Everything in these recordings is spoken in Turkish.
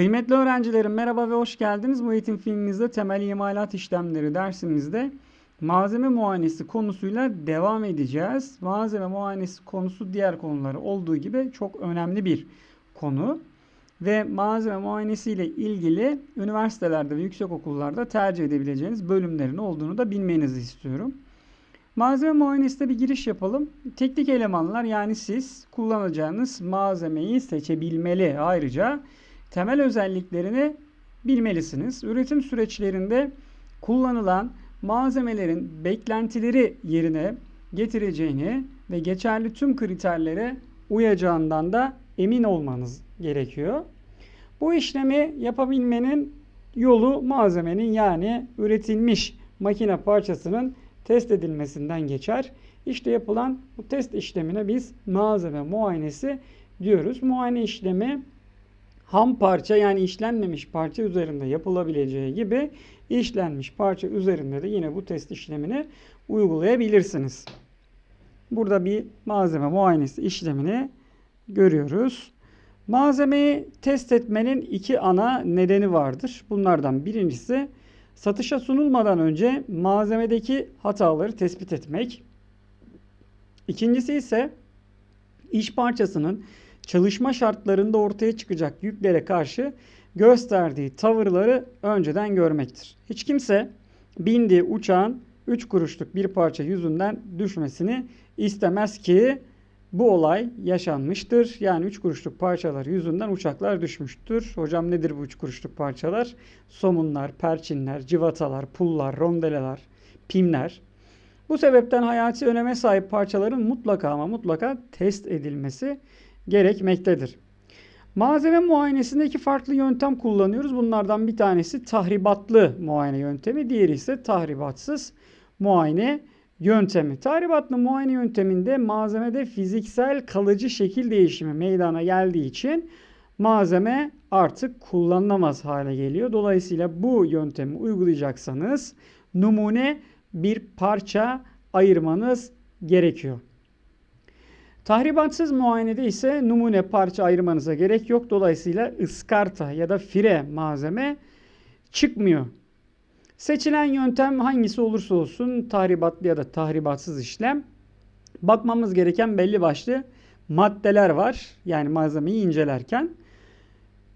Kıymetli öğrencilerim merhaba ve hoş geldiniz. Bu eğitim filmimizde temel imalat işlemleri dersimizde malzeme muayenesi konusuyla devam edeceğiz. Malzeme muayenesi konusu diğer konuları olduğu gibi çok önemli bir konu. Ve malzeme muayenesi ile ilgili üniversitelerde ve yüksekokullarda tercih edebileceğiniz bölümlerin olduğunu da bilmenizi istiyorum. Malzeme muayenesine bir giriş yapalım. Teknik elemanlar yani siz kullanacağınız malzemeyi seçebilmeli. Ayrıca temel özelliklerini bilmelisiniz. Üretim süreçlerinde kullanılan malzemelerin beklentileri yerine getireceğini ve geçerli tüm kriterlere uyacağından da emin olmanız gerekiyor. Bu işlemi yapabilmenin yolu malzemenin yani üretilmiş makine parçasının test edilmesinden geçer. İşte yapılan bu test işlemine biz malzeme muayenesi diyoruz. Muayene işlemi ham parça yani işlenmemiş parça üzerinde yapılabileceği gibi işlenmiş parça üzerinde de yine bu test işlemini uygulayabilirsiniz. Burada bir malzeme muayenesi işlemini görüyoruz. Malzemeyi test etmenin iki ana nedeni vardır. Bunlardan birincisi satışa sunulmadan önce malzemedeki hataları tespit etmek. İkincisi ise iş parçasının çalışma şartlarında ortaya çıkacak yüklere karşı gösterdiği tavırları önceden görmektir. Hiç kimse bindiği uçağın 3 kuruşluk bir parça yüzünden düşmesini istemez ki bu olay yaşanmıştır. Yani 3 kuruşluk parçalar yüzünden uçaklar düşmüştür. Hocam nedir bu 3 kuruşluk parçalar? Somunlar, perçinler, civatalar, pullar, rondeleler, pimler. Bu sebepten hayati öneme sahip parçaların mutlaka ama mutlaka test edilmesi gerekmektedir. Malzeme muayenesinde iki farklı yöntem kullanıyoruz. Bunlardan bir tanesi tahribatlı muayene yöntemi, diğeri ise tahribatsız muayene yöntemi. Tahribatlı muayene yönteminde malzemede fiziksel kalıcı şekil değişimi meydana geldiği için malzeme artık kullanılamaz hale geliyor. Dolayısıyla bu yöntemi uygulayacaksanız numune bir parça ayırmanız gerekiyor. Tahribatsız muayenede ise numune parça ayırmanıza gerek yok. Dolayısıyla ıskarta ya da fire malzeme çıkmıyor. Seçilen yöntem hangisi olursa olsun tahribatlı ya da tahribatsız işlem. Bakmamız gereken belli başlı maddeler var. Yani malzemeyi incelerken.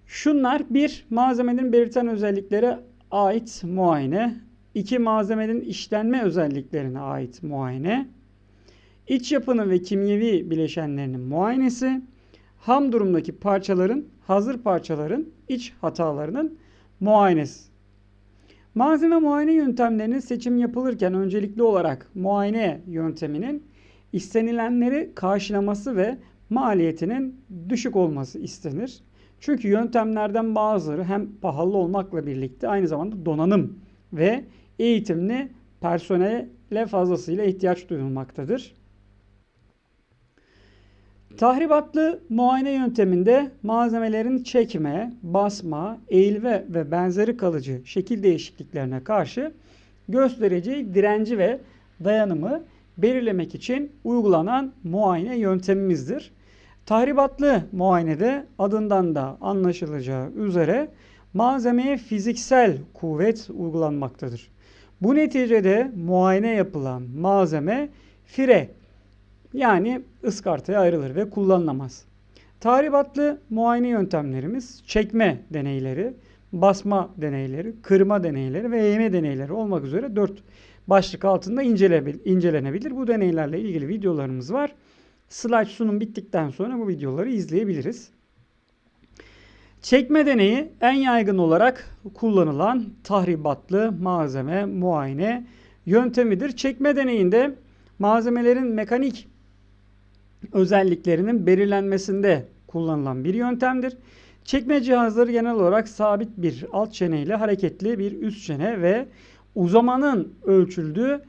Şunlar bir malzemenin belirten özelliklere ait muayene. iki malzemenin işlenme özelliklerine ait muayene. İç yapının ve kimyevi bileşenlerinin muayenesi, ham durumdaki parçaların, hazır parçaların iç hatalarının muayenesi. Malzeme muayene yöntemlerinin seçim yapılırken öncelikli olarak muayene yönteminin istenilenleri karşılaması ve maliyetinin düşük olması istenir. Çünkü yöntemlerden bazıları hem pahalı olmakla birlikte aynı zamanda donanım ve eğitimli personele fazlasıyla ihtiyaç duyulmaktadır. Tahribatlı muayene yönteminde malzemelerin çekme, basma, eğilme ve benzeri kalıcı şekil değişikliklerine karşı göstereceği direnci ve dayanımı belirlemek için uygulanan muayene yöntemimizdir. Tahribatlı muayenede adından da anlaşılacağı üzere malzemeye fiziksel kuvvet uygulanmaktadır. Bu neticede muayene yapılan malzeme fire yani ıskartaya ayrılır ve kullanılamaz. Tahribatlı muayene yöntemlerimiz çekme deneyleri, basma deneyleri, kırma deneyleri ve eğme deneyleri olmak üzere 4 başlık altında incelenebilir. Bu deneylerle ilgili videolarımız var. Slide sunum bittikten sonra bu videoları izleyebiliriz. Çekme deneyi en yaygın olarak kullanılan tahribatlı malzeme muayene yöntemidir. Çekme deneyinde malzemelerin mekanik özelliklerinin belirlenmesinde kullanılan bir yöntemdir. Çekme cihazları genel olarak sabit bir alt çene ile hareketli bir üst çene ve uzamanın ölçüldüğü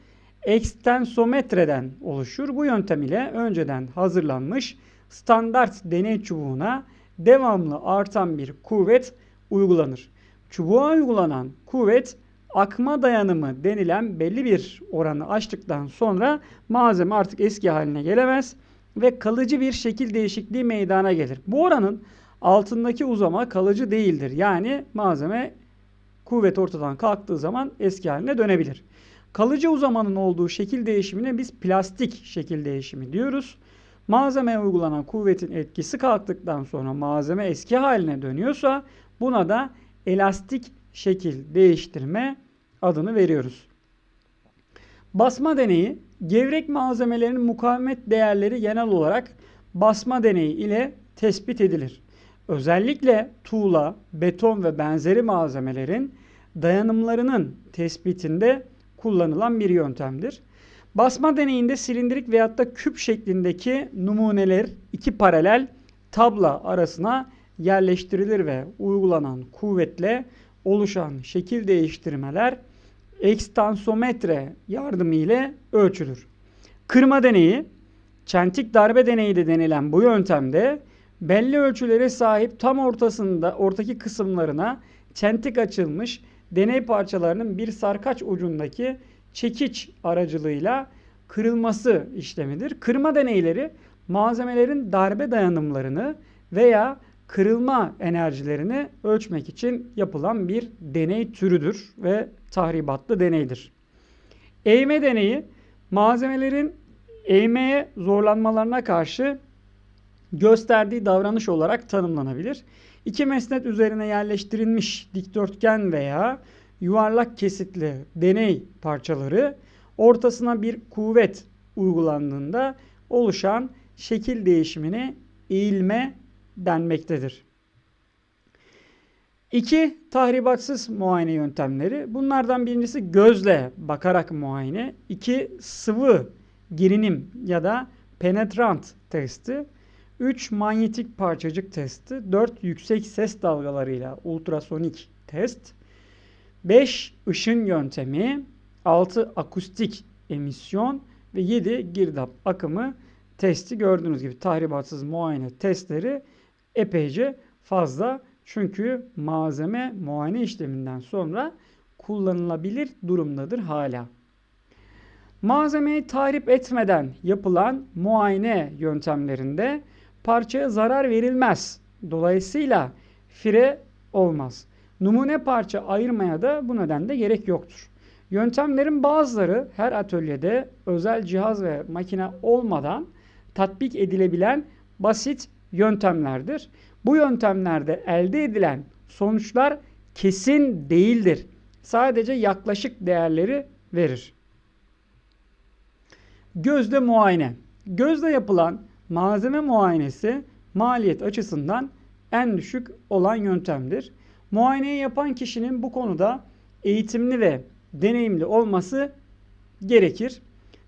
ekstensometreden oluşur. Bu yöntem ile önceden hazırlanmış standart deney çubuğuna devamlı artan bir kuvvet uygulanır. Çubuğa uygulanan kuvvet akma dayanımı denilen belli bir oranı aştıktan sonra malzeme artık eski haline gelemez ve kalıcı bir şekil değişikliği meydana gelir. Bu oranın Altındaki uzama kalıcı değildir. Yani malzeme kuvvet ortadan kalktığı zaman eski haline dönebilir. Kalıcı uzamanın olduğu şekil değişimine biz plastik şekil değişimi diyoruz. Malzemeye uygulanan kuvvetin etkisi kalktıktan sonra malzeme eski haline dönüyorsa buna da elastik şekil değiştirme adını veriyoruz. Basma deneyi gevrek malzemelerin mukavemet değerleri genel olarak basma deneyi ile tespit edilir. Özellikle tuğla, beton ve benzeri malzemelerin dayanımlarının tespitinde kullanılan bir yöntemdir. Basma deneyinde silindirik veyahut da küp şeklindeki numuneler iki paralel tabla arasına yerleştirilir ve uygulanan kuvvetle oluşan şekil değiştirmeler ekstansometre yardımı ile ölçülür. Kırma deneyi, çentik darbe deneyi de denilen bu yöntemde belli ölçülere sahip tam ortasında ortaki kısımlarına çentik açılmış deney parçalarının bir sarkaç ucundaki çekiç aracılığıyla kırılması işlemidir. Kırma deneyleri malzemelerin darbe dayanımlarını veya kırılma enerjilerini ölçmek için yapılan bir deney türüdür ve tahribatlı deneydir. Eğme deneyi malzemelerin eğmeye zorlanmalarına karşı gösterdiği davranış olarak tanımlanabilir. İki mesnet üzerine yerleştirilmiş dikdörtgen veya yuvarlak kesitli deney parçaları ortasına bir kuvvet uygulandığında oluşan şekil değişimine eğilme denmektedir. İki tahribatsız muayene yöntemleri. Bunlardan birincisi gözle bakarak muayene. İki sıvı girinim ya da penetrant testi. 3 manyetik parçacık testi. 4 yüksek ses dalgalarıyla ultrasonik test. 5 ışın yöntemi. 6 akustik emisyon ve 7 girdap akımı testi gördüğünüz gibi tahribatsız muayene testleri epeyce fazla. Çünkü malzeme muayene işleminden sonra kullanılabilir durumdadır hala. Malzemeyi tahrip etmeden yapılan muayene yöntemlerinde parçaya zarar verilmez. Dolayısıyla fire olmaz. Numune parça ayırmaya da bu nedenle gerek yoktur. Yöntemlerin bazıları her atölyede özel cihaz ve makine olmadan tatbik edilebilen basit yöntemlerdir. Bu yöntemlerde elde edilen sonuçlar kesin değildir. Sadece yaklaşık değerleri verir. Gözle muayene. Gözle yapılan malzeme muayenesi maliyet açısından en düşük olan yöntemdir. Muayeneyi yapan kişinin bu konuda eğitimli ve deneyimli olması gerekir.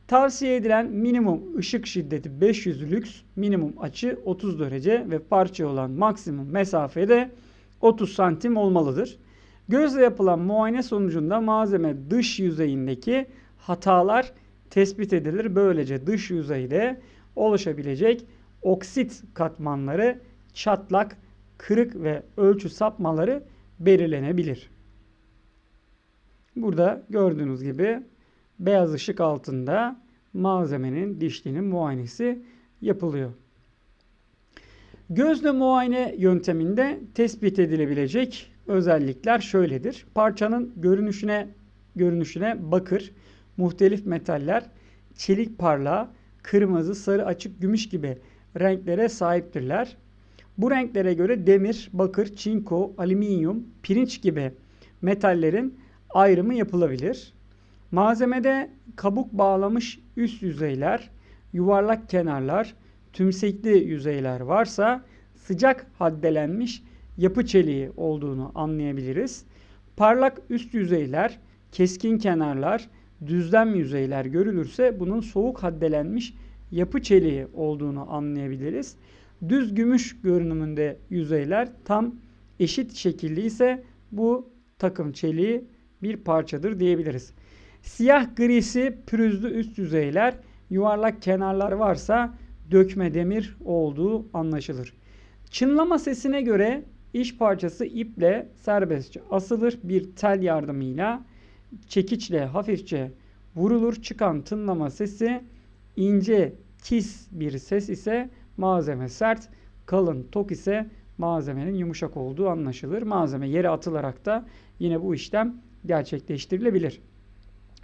Tavsiye edilen minimum ışık şiddeti 500 lüks, minimum açı 30 derece ve parça olan maksimum mesafede 30 santim olmalıdır. Gözle yapılan muayene sonucunda malzeme dış yüzeyindeki hatalar tespit edilir. Böylece dış yüzeyde oluşabilecek oksit katmanları, çatlak, kırık ve ölçü sapmaları belirlenebilir. Burada gördüğünüz gibi beyaz ışık altında malzemenin dişlinin muayenesi yapılıyor. Gözle muayene yönteminde tespit edilebilecek özellikler şöyledir. Parçanın görünüşüne görünüşüne bakır, muhtelif metaller, çelik parlağı, kırmızı, sarı, açık, gümüş gibi renklere sahiptirler. Bu renklere göre demir, bakır, çinko, alüminyum, pirinç gibi metallerin ayrımı yapılabilir. Malzemede kabuk bağlamış üst yüzeyler, yuvarlak kenarlar, tümsekli yüzeyler varsa sıcak haddelenmiş yapı çeliği olduğunu anlayabiliriz. Parlak üst yüzeyler, keskin kenarlar, düzlem yüzeyler görülürse bunun soğuk haddelenmiş yapı çeliği olduğunu anlayabiliriz. Düz gümüş görünümünde yüzeyler tam eşit şekilli ise bu takım çeliği bir parçadır diyebiliriz. Siyah grisi pürüzlü üst yüzeyler, yuvarlak kenarlar varsa dökme demir olduğu anlaşılır. Çınlama sesine göre iş parçası iple serbestçe asılır bir tel yardımıyla çekiçle hafifçe vurulur. Çıkan tınlama sesi ince kis bir ses ise malzeme sert, kalın tok ise malzemenin yumuşak olduğu anlaşılır. Malzeme yere atılarak da yine bu işlem gerçekleştirilebilir.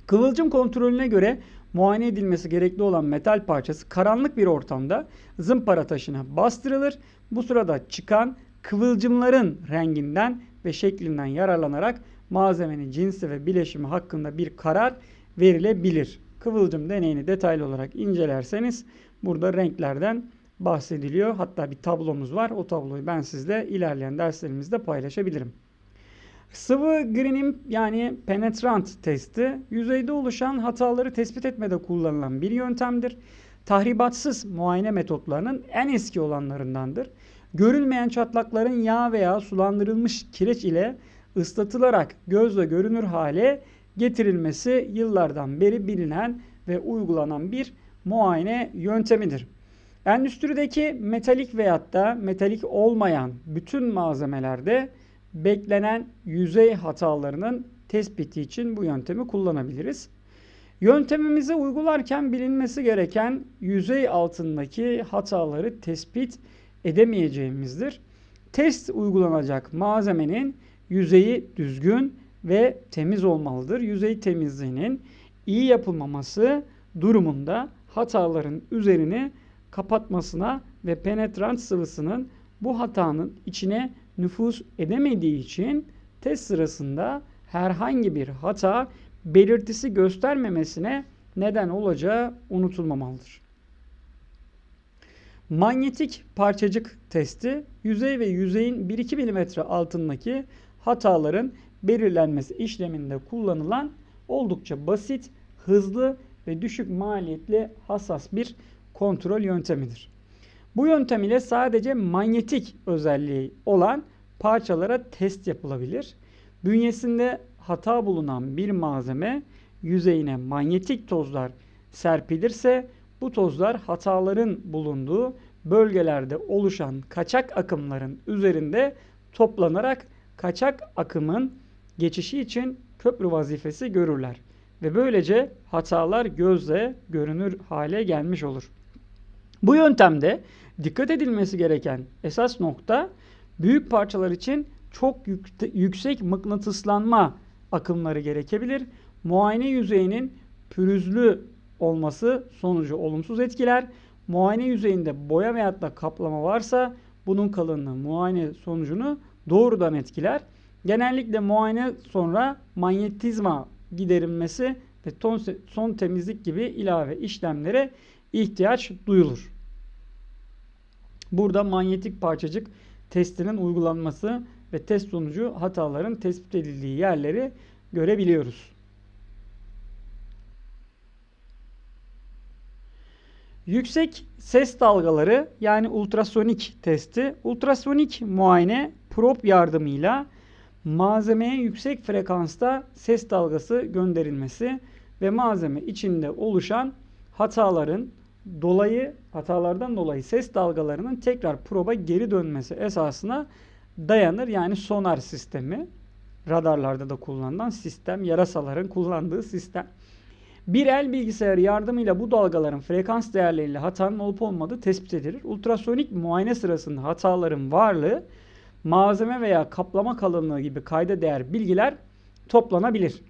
Kıvılcım kontrolüne göre muayene edilmesi gerekli olan metal parçası karanlık bir ortamda zımpara taşına bastırılır. Bu sırada çıkan kıvılcımların renginden ve şeklinden yararlanarak malzemenin cinsi ve bileşimi hakkında bir karar verilebilir. Kıvılcım deneyini detaylı olarak incelerseniz burada renklerden bahsediliyor. Hatta bir tablomuz var. O tabloyu ben sizle ilerleyen derslerimizde paylaşabilirim. Sıvı grinim yani penetrant testi yüzeyde oluşan hataları tespit etmede kullanılan bir yöntemdir. Tahribatsız muayene metotlarının en eski olanlarındandır. Görülmeyen çatlakların yağ veya sulandırılmış kireç ile ıslatılarak gözle görünür hale getirilmesi yıllardan beri bilinen ve uygulanan bir muayene yöntemidir. Endüstrideki metalik veyahut da metalik olmayan bütün malzemelerde beklenen yüzey hatalarının tespiti için bu yöntemi kullanabiliriz. Yöntemimizi uygularken bilinmesi gereken yüzey altındaki hataları tespit edemeyeceğimizdir. Test uygulanacak malzemenin yüzeyi düzgün ve temiz olmalıdır. Yüzey temizliğinin iyi yapılmaması durumunda hataların üzerini kapatmasına ve penetrant sıvısının bu hatanın içine nüfuz edemediği için test sırasında herhangi bir hata belirtisi göstermemesine neden olacağı unutulmamalıdır. Manyetik parçacık testi yüzey ve yüzeyin 1-2 mm altındaki hataların belirlenmesi işleminde kullanılan oldukça basit, hızlı ve düşük maliyetli hassas bir kontrol yöntemidir. Bu yöntem ile sadece manyetik özelliği olan parçalara test yapılabilir. Bünyesinde hata bulunan bir malzeme yüzeyine manyetik tozlar serpilirse bu tozlar hataların bulunduğu bölgelerde oluşan kaçak akımların üzerinde toplanarak kaçak akımın geçişi için köprü vazifesi görürler ve böylece hatalar gözle görünür hale gelmiş olur. Bu yöntemde dikkat edilmesi gereken esas nokta büyük parçalar için çok yüksek mıknatıslanma akımları gerekebilir. Muayene yüzeyinin pürüzlü olması sonucu olumsuz etkiler. Muayene yüzeyinde boya veyahut da kaplama varsa bunun kalınlığı muayene sonucunu doğrudan etkiler. Genellikle muayene sonra manyetizma giderilmesi ve son temizlik gibi ilave işlemlere ihtiyaç duyulur. Burada manyetik parçacık testinin uygulanması ve test sonucu hataların tespit edildiği yerleri görebiliyoruz. Yüksek ses dalgaları yani ultrasonik testi, ultrasonik muayene prop yardımıyla malzemeye yüksek frekansta ses dalgası gönderilmesi ve malzeme içinde oluşan hataların dolayı hatalardan dolayı ses dalgalarının tekrar proba geri dönmesi esasına dayanır. Yani sonar sistemi radarlarda da kullanılan sistem, yarasaların kullandığı sistem. Bir el bilgisayarı yardımıyla bu dalgaların frekans değerleriyle hatanın olup olmadığı tespit edilir. Ultrasonik muayene sırasında hataların varlığı malzeme veya kaplama kalınlığı gibi kayda değer bilgiler toplanabilir.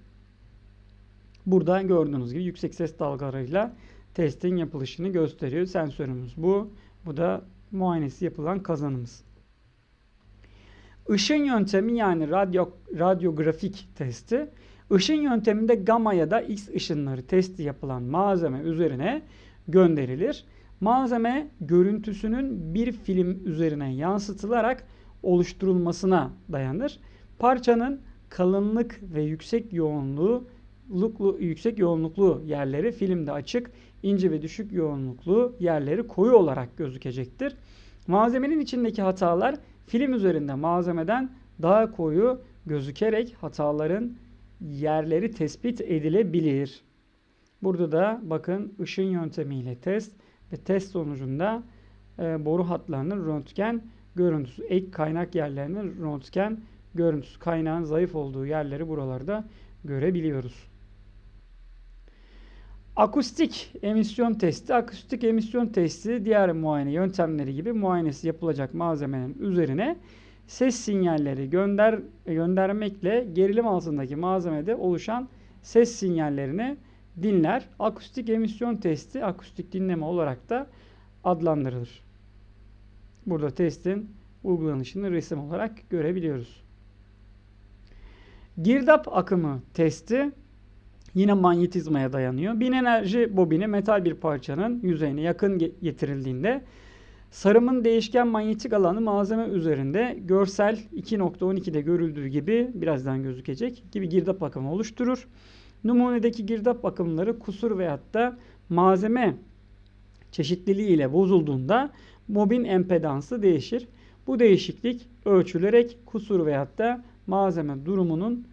Burada gördüğünüz gibi yüksek ses dalgalarıyla testin yapılışını gösteriyor. Sensörümüz bu. Bu da muayenesi yapılan kazanımız. Işın yöntemi yani radyo, radyografik testi. Işın yönteminde gamma ya da X ışınları testi yapılan malzeme üzerine gönderilir. Malzeme görüntüsünün bir film üzerine yansıtılarak oluşturulmasına dayanır. Parçanın kalınlık ve yüksek yoğunluğu yüksek yoğunluklu yerleri filmde açık, ince ve düşük yoğunluklu yerleri koyu olarak gözükecektir. Malzemenin içindeki hatalar film üzerinde malzemeden daha koyu gözükerek hataların yerleri tespit edilebilir. Burada da bakın ışın yöntemiyle test ve test sonucunda e, boru hatlarının röntgen görüntüsü, ek kaynak yerlerinin röntgen görüntüsü, kaynağın zayıf olduğu yerleri buralarda görebiliyoruz. Akustik emisyon testi. Akustik emisyon testi diğer muayene yöntemleri gibi muayenesi yapılacak malzemenin üzerine ses sinyalleri gönder göndermekle gerilim altındaki malzemede oluşan ses sinyallerini dinler. Akustik emisyon testi akustik dinleme olarak da adlandırılır. Burada testin uygulanışını resim olarak görebiliyoruz. Girdap akımı testi yine manyetizmaya dayanıyor. Bin enerji bobini metal bir parçanın yüzeyine yakın getirildiğinde sarımın değişken manyetik alanı malzeme üzerinde görsel 2.12'de görüldüğü gibi birazdan gözükecek gibi girdap akımı oluşturur. Numunedeki girdap akımları kusur veyahut da malzeme çeşitliliği ile bozulduğunda bobin empedansı değişir. Bu değişiklik ölçülerek kusur veyahut da malzeme durumunun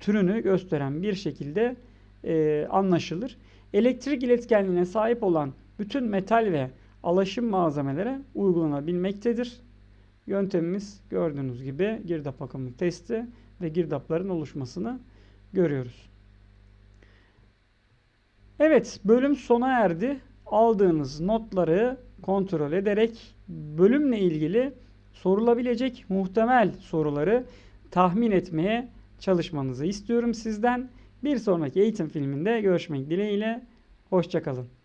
türünü gösteren bir şekilde e, anlaşılır. Elektrik iletkenliğine sahip olan bütün metal ve alaşım malzemelere uygulanabilmektedir. Yöntemimiz gördüğünüz gibi girdap akımı testi ve girdapların oluşmasını görüyoruz. Evet, bölüm sona erdi. Aldığınız notları kontrol ederek bölümle ilgili sorulabilecek muhtemel soruları tahmin etmeye çalışmanızı istiyorum sizden. Bir sonraki eğitim filminde görüşmek dileğiyle. Hoşçakalın.